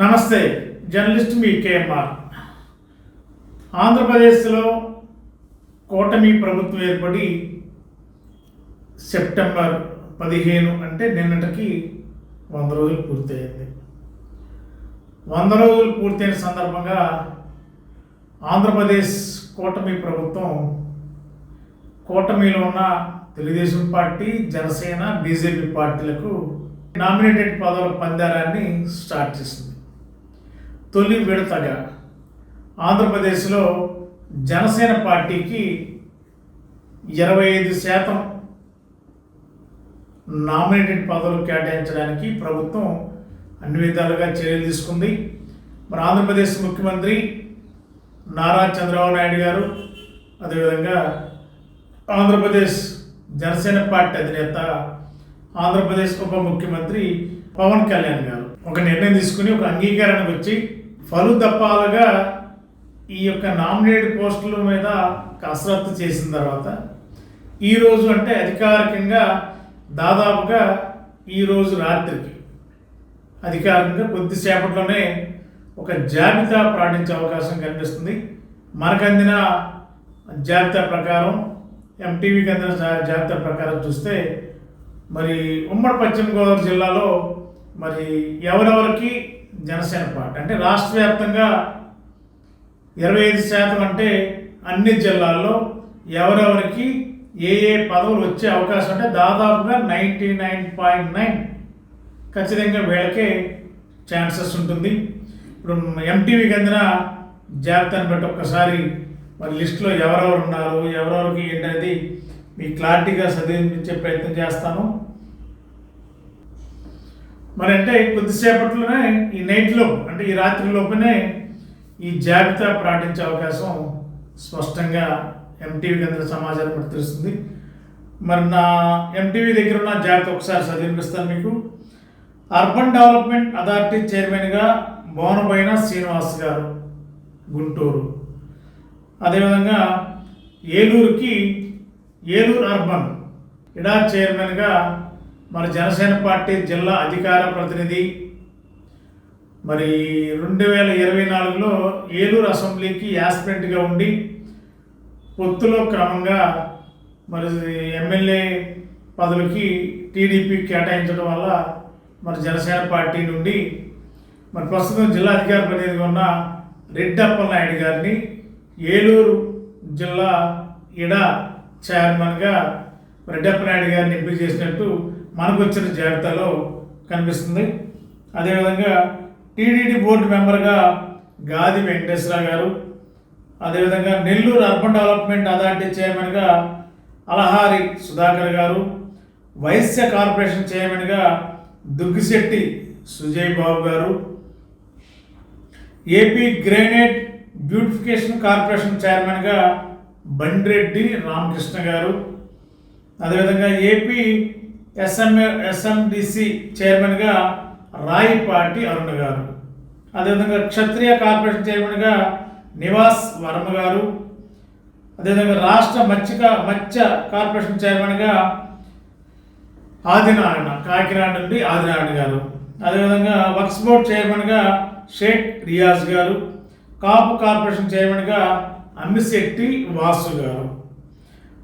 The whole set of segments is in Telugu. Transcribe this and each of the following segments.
నమస్తే జర్నలిస్ట్ మీ కేఎంఆర్. ఆంధ్రప్రదేశ్లో కూటమి ప్రభుత్వం ఏర్పడి సెప్టెంబర్ పదిహేను అంటే నిన్నటికి వంద రోజులు పూర్తయింది. వంద రోజులు పూర్తయిన సందర్భంగా ఆంధ్రప్రదేశ్ కూటమి ప్రభుత్వం కూటమిలో ఉన్న తెలుగుదేశం పార్టీ జనసేన బీజేపీ పార్టీలకు నామినేటెడ్ పదవుల పందారాన్ని స్టార్ట్ చేసింది. తొలి విడతగా ఆంధ్రప్రదేశ్లో జనసేన పార్టీకి ఇరవై ఐదు శాతం నామినేటెడ్ పదవులు కేటాయించడానికి ప్రభుత్వం అన్ని విధాలుగా చర్యలు తీసుకుంది. మరి ఆంధ్రప్రదేశ్ ముఖ్యమంత్రి నారా చంద్రబాబు నాయుడు గారు అదేవిధంగా ఆంధ్రప్రదేశ్ జనసేన పార్టీ అధినేత ఆంధ్రప్రదేశ్ ఉప ముఖ్యమంత్రి పవన్ కళ్యాణ్ గారు ఒక నిర్ణయం తీసుకుని ఒక అంగీకారానికి వచ్చి ఫలుదప్పాలుగా ఈ యొక్క నామినేటెడ్ పోస్టుల మీద కసరత్తు చేసిన తర్వాత ఈరోజు అంటే అధికారికంగా దాదాపుగా ఈరోజు రాత్రికి అధికారికంగా కొద్దిసేపట్లోనే ఒక జాబితా ప్రకటించే అవకాశం కనిపిస్తుంది. మనకు అందిన జాబితా ప్రకారం ఎంటీవీకి అందిన జా- జాబితా ప్రకారం చూస్తే మరి ఉమ్మడి పశ్చిమ గోదావరి జిల్లాలో మరి ఎవరెవరికి జనసేన పార్టీ. అంటే రాష్ట్ర వ్యాప్తంగా ఇరవై ఐదు శాతం అంటే అన్ని జిల్లాల్లో ఎవరెవరికి ఏ ఏ పదవులు వచ్చే అవకాశం అంటే దాదాపుగా నైంటీ నైన్ పాయింట్ నైన్ ఖచ్చితంగా వీళ్ళకే ఛాన్సెస్ ఉంటుంది. ఇప్పుడు ఎంటీవీకి అందిన జాబితాను బట్టి ఒక్కసారి మరి లిస్టులో ఎవరెవరు ఉన్నారు ఎవరెవరికి ఏంటనేది మీకు క్లారిటీగా చదివించే ప్రయత్నం చేస్తాను. మరి అంటే కొద్దిసేపట్లోనే ఈ నైట్లో అంటే ఈ రాత్రి లోపునే ఈ జాబితా ప్రకటించే అవకాశం స్పష్టంగా ఎంటీవీ కేంద్ర సమాచారం బట్టి తెలుస్తుంది. మరి నా ఎంటీవీ దగ్గర ఉన్న జాబితా ఒకసారి చదివిపిస్తాను మీకు. అర్బన్ డెవలప్మెంట్ అథారిటీ చైర్మన్గా భువనబోయిన శ్రీనివాస్ గారు గుంటూరు. అదేవిధంగా ఏలూరుకి ఏలూరు అర్బన్ ఇడా చైర్మన్గా మరి జనసేన పార్టీ జిల్లా అధికార ప్రతినిధి. మరి రెండు వేల ఇరవై నాలుగులో ఏలూరు అసెంబ్లీకి యాస్పిరెంట్గా ఉండి పొత్తులో క్రమంగా మరి ఎమ్మెల్యే పదవికి టీడీపీ కేటాయించడం వల్ల మరి జనసేన పార్టీ నుండి మరి ప్రస్తుతం జిల్లా అధికార ప్రతినిధిగా ఉన్న రెడ్డప్ప నాయుడు గారిని ఏలూరు జిల్లా ఇడా చైర్మన్గా రెడ్డప్ప నాయుడు గారిని ఎంపిక చేసినట్టు మనకు వచ్చిన జాబితాలో కనిపిస్తుంది. అదేవిధంగా టీడీడీ బోర్డు మెంబర్గా గాది వెంకటేశ్వర గారు అదేవిధంగా నెల్లూరు అర్బన్ డెవలప్మెంట్ అథారిటీ చైర్మన్గా అలహారి సుధాకర్ గారు వైశ్య కార్పొరేషన్ చైర్మన్గా దుగ్గిశెట్టి సుజయ్ బాబు గారు ఏపీ గ్రేనైట్ బ్యూటిఫికేషన్ కార్పొరేషన్ చైర్మన్గా బండిరెడ్డి రామకృష్ణ గారు అదేవిధంగా ఏపీ ఎస్ఎంఏ ఎస్ఎండిసి చైర్మన్గా రాయిపాటి అరుణ్ గారు. అదేవిధంగా క్షత్రియ కార్పొరేషన్ చైర్మన్గా నివాస్ వర్మ గారు. అదేవిధంగా రాష్ట్ర మత్స్యక మత్స్య కార్పొరేషన్ చైర్మన్గా ఆదినారాయణ కాకినాడ నుండి ఆదినారాయణ గారు. అదేవిధంగా వక్స్ బోర్డ్ చైర్మన్గా షేక్ రియాజ్ గారు. కాపు కార్పొరేషన్ చైర్మన్గా అమ్మిశెట్టి వాసు గారు.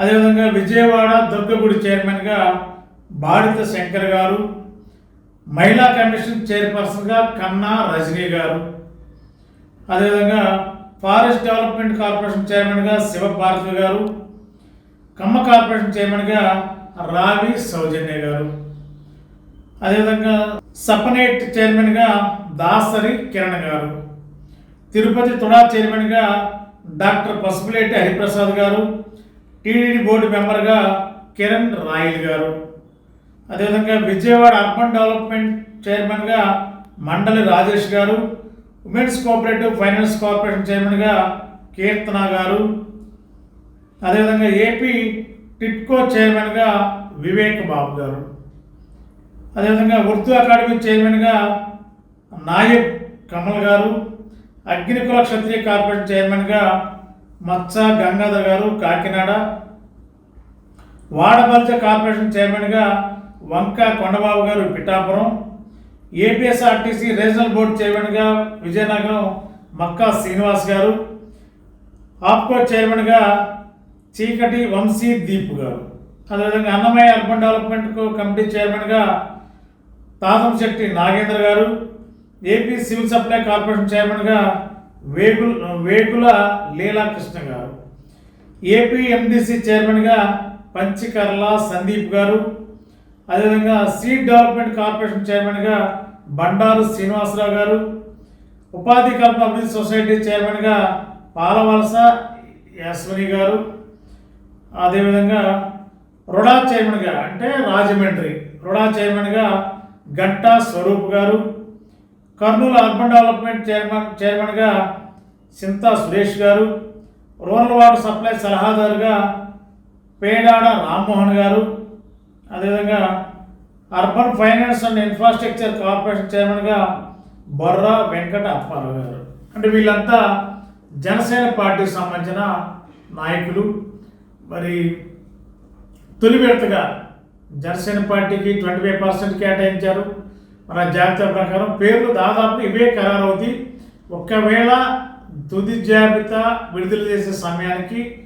అదేవిధంగా విజయవాడ దుర్గగుడి చైర్మన్గా బాడిత శంకర్ గారు మహిళా కమిషన్ చైర్పర్సన్గా కన్నా రజనీ గారు. అదేవిధంగా ఫారెస్ట్ డెవలప్మెంట్ కార్పొరేషన్ చైర్మన్గా శివభారతి గారు కమ్మ కార్పొరేషన్ చైర్మన్గా రావి సౌజన్య గారు. అదేవిధంగా సపనేట్ చైర్మన్గా దాసరి కిరణ్ గారు. తిరుపతి తుడా చైర్మన్గా డాక్టర్ పసుపులేటి హరిప్రసాద్ గారు టీడీడీ బోర్డు మెంబర్గా కిరణ్ రాయల్ గారు. అదేవిధంగా విజయవాడ అర్బన్ డెవలప్మెంట్ చైర్మన్గా మండలి రాజేష్ గారు ఉమెన్స్ కోఆపరేటివ్ ఫైనాన్స్ కార్పొరేషన్ చైర్మన్గా కీర్తన గారు అదేవిధంగా ఏపీ టిట్కో చైర్మన్గా వివేక్ బాబు గారు అదేవిధంగా ఉర్దూ అకాడమీ చైర్మన్గా నాయబ్ కమల్ గారు అగ్నికుల క్షత్రియ కార్పొరేషన్ చైర్మన్గా మత్స గంగాధర్ గారు కాకినాడ వాడబల్జ కార్పొరేషన్ చైర్మన్గా వంక కొండబాబు గారు పిఠాపురం ఏపీఎస్ఆర్టీసీ రీజనల్ బోర్డు చైర్మన్గా విజయనగరం మక్కా శ్రీనివాస్ గారు ఆప్కో చైర్మన్గా చీకటి వంశీ దీప్ గారు. అదేవిధంగా అన్నమయ్య అర్బన్ డెవలప్మెంట్ కమిటీ చైర్మన్గా తాతంశెట్టి నాగేంద్ర గారు ఏపీ సివిల్ సప్లై కార్పొరేషన్ చైర్మన్గా వేగుల వేగుల లీలాకృష్ణ గారు. ఏపీ ఎండిసి చైర్మన్గా పంచికర్ల సందీప్ గారు అదేవిధంగా సీడ్ డెవలప్మెంట్ కార్పొరేషన్ చైర్మన్గా బండారు శ్రీనివాసరావు గారు ఉపాధి కల్ప అభివృద్ధి సొసైటీ చైర్మన్గా పాలవలస యశ్వని గారు అదేవిధంగా రుడా చైర్మన్గా అంటే రాజమండ్రి రుడా చైర్మన్గా గంటా స్వరూప్ గారు కర్నూలు అర్బన్ డెవలప్మెంట్ చైర్మన్ చైర్మన్గా సింతా సురేష్ గారు రూరల్ వాటర్ సప్లై సలహాదారుగా పేడాడ రామ్మోహన్ గారు అదేవిధంగా urban finance and infrastructure corporation చైర్మన్గా బొర్రా వెంకట అప్పారావు గారు. అంటే వీళ్ళంతా జనసేన పార్టీకి సంబంధించిన నాయకులు. మరి తొలి విడతగా జనసేన పార్టీకి ట్వంటీ ఫైవ్ పర్సెంట్ కేటాయించారు. మన జాబితా ప్రకారం పేర్లు దాదాపు ఇవే ఖరారవుతాయి. ఒకవేళ తుది జాబితా విడుదల చేసే సమయానికి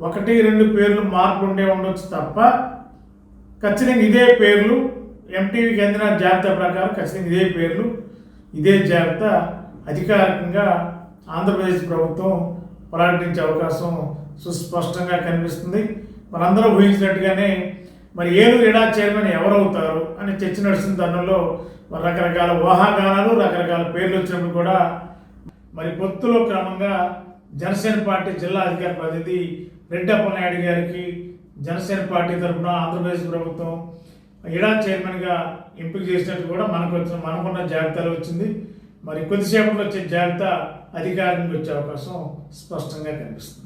ఒకటి రెండు పేర్లు మార్పు ఉండే ఉండొచ్చు తప్ప ఖచ్చితంగా ఇదే పేర్లు ఎంటీవీకి చెందిన జాబితా ప్రకారం ఖచ్చితంగా ఇదే పేర్లు ఇదే జాబితా అధికారికంగా ఆంధ్రప్రదేశ్ ప్రభుత్వం ప్రకటించే అవకాశం సుస్పష్టంగా కనిపిస్తుంది. మనందరూ ఊహించినట్టుగానే మరి ఏలూరు ఇడా చైర్మన్ ఎవరవుతారు అని చర్చ నడుస్తున్న తరుణంలో మరి రకరకాల ఊహాగానాలు రకరకాల పేర్లు వచ్చినప్పుడు కూడా మరి పొత్తులో క్రమంగా జనసేన పార్టీ జిల్లా అధికార ప్రతినిధి రెడ్డప్ప నాయుడు గారికి జనసేన పార్టీ తరఫున ఆంధ్రప్రదేశ్ ప్రభుత్వం ఇడా చైర్మన్గా ఎంపిక చేసినట్టు కూడా మనకు వచ్చిన మనకున్న జాబితాలో వచ్చింది. మరి కొద్దిసేపట్లో వచ్చే జాబితా అధికారానికి వచ్చే అవకాశం స్పష్టంగా కనిపిస్తుంది.